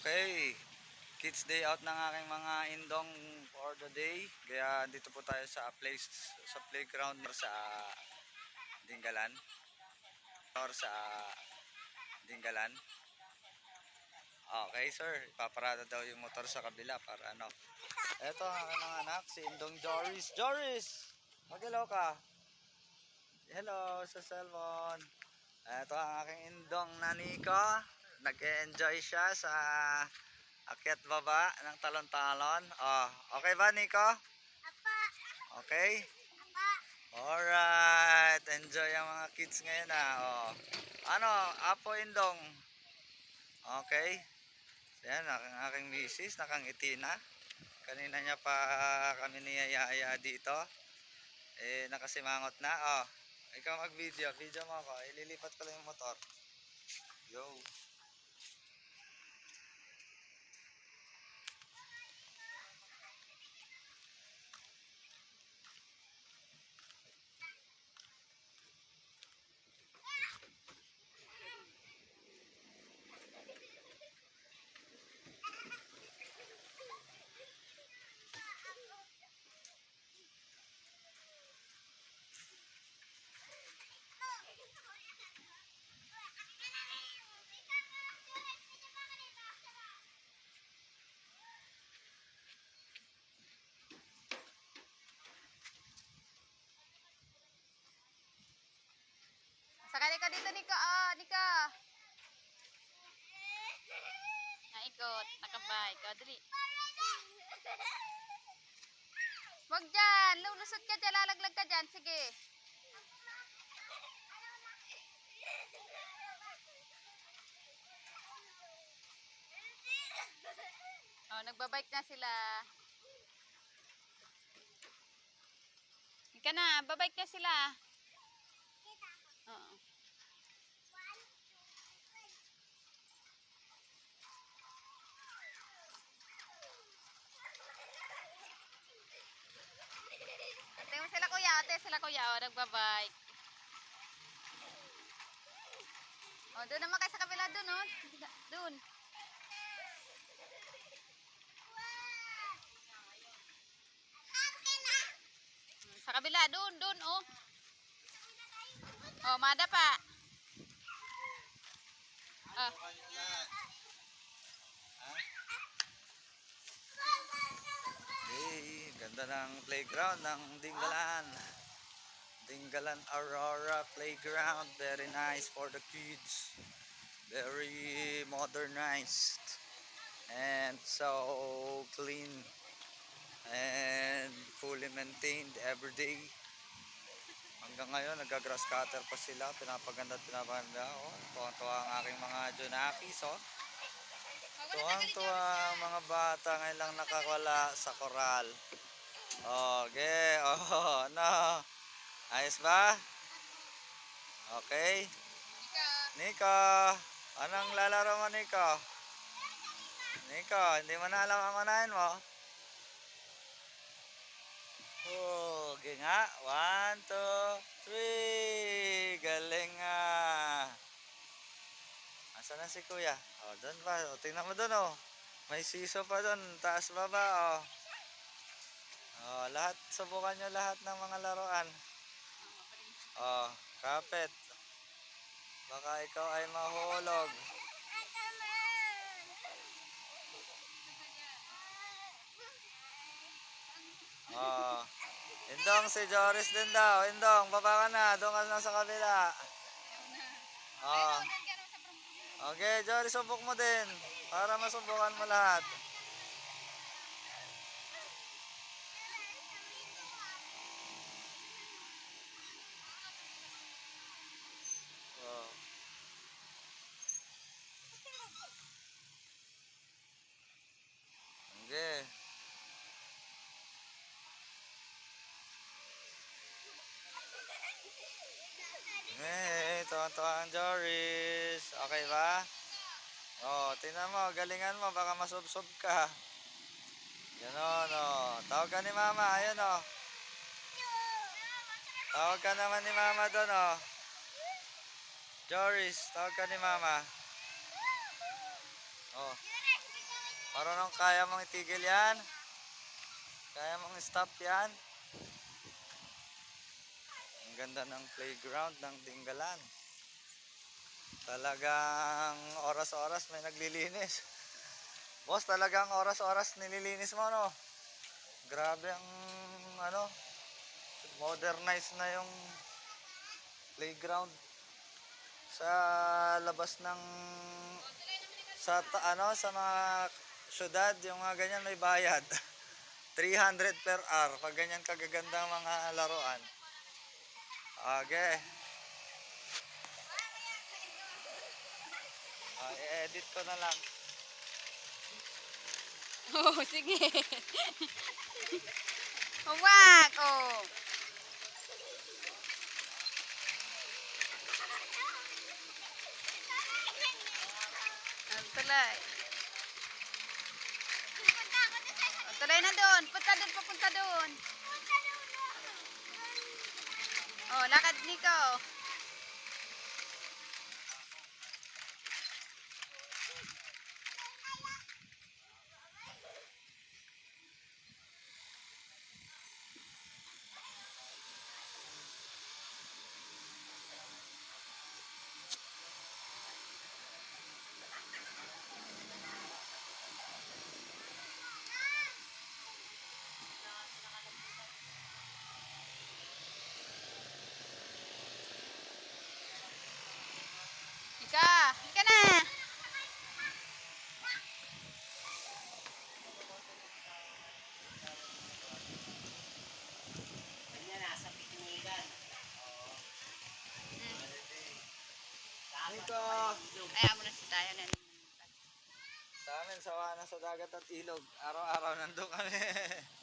Okay. Kids day out ng aking mga indong for the day. Kaya dito po tayo sa place sa playground sa Dinggalan. Or sa Dinggalan. Okay, sir. Ipaparada daw yung motor sa kabila para ano. Eto ang aking mga anak, si Indong Joris. Joris! Mag-hello ka. Hello sa cellphone. Ito ang aking indong na Nico. Nag-enjoy siya sa akyat baba ng talon-talon. Oh, okay ba Nico? Apa, Okay? apa. Alright. Enjoy ang mga kids ngayon ah. Oh. Ano? Apo indong. Okay. Yan, aking, aking misis. Nakangiti na. Kanina niya pa kami niyayaya dito. Eh, nakasimangot na. Oh. Ikaw mag-video. Video mo ako. Ililipat ko lang yung motor. Yo. Sakali ka dito, Nico. Ah, Nico. Naikot. Nakabay. Ikaw, dali. Wag dyan. Lulusot ka dyan. Lalaglag ka dyan. Sige. Oh, nagbabike na sila. Ika na, babike na sila. Oo. Ate mo sila kuya, ate sila kuya, o nagbabike. O, doon naman kayo sa kabila doon, o. Doon. Sa kabila, doon, doon, oh. Oh, mada pa. Ah. Hey, ganda ng playground ng Dinggalan. Dinggalan Aurora Playground. Very nice for the kids. Very modernized. And so clean. And fully maintained every day. Hanggang ngayon, nagagrass cutter pa sila. Pinapaganda at pinapaganda. Oh, tuwang-tuwa ang aking mga Junakis. Oh. Tuwang-tuwa ang mga bata ngayon lang nakawala sa koral. Okay, oh, no. Ayos ba? Okay. Nico, anong lalaro mo, Nico? Nico, hindi mo na alam ang unahin mo? Oh, okay nga. One, two, three. Galing nga. Asa na si kuya? Oh, doon pa. O, tingnan mo doon, oh. May siso pa doon. Taas baba, oh. Oh, lahat. Subukan nyo lahat ng mga laruan. Oh, kapit. Baka ikaw ay mahulog. Oh. Indong, si Joris din daw. Indong, baba ka na. Doon ka na sa kabila. Oh. Okay, Jory, subok mo din. Para masubukan mo lahat. Oh. Okay. Eh, tuwan-tuwa ang Joris. Okay ba? Oh, tingnan mo, galingan mo, baka masubsob ka. Ganon, oh. Tawag ka ni mama, ayun, oh. Tawag ka naman ni mama doon, oh. Joris, tawag ka ni mama. Oh. Marunong kaya mong itigil yan? Kaya mong stop yan? Ganda ng playground ng Dinggalan. Talagang oras-oras may naglilinis. Boss, talagang oras-oras nililinis mo, no? Grabe ang, ano, modernize na yung playground sa labas ng sa ano sa mga syudad yung mga ganyan may bayad 300 per hour pag ganyan kagagandang mga laruan okay Ah, i-edit ko na lang Oh, sige. Huwag, oh. Ang tulay. Tulay na doon. Punta doon, papunta doon. Oh, lakad Nico. Ika, ika na. Nico Ayaw mo na si tayo na. sa amin sawa na sa dagat at ilog araw-araw nandun kami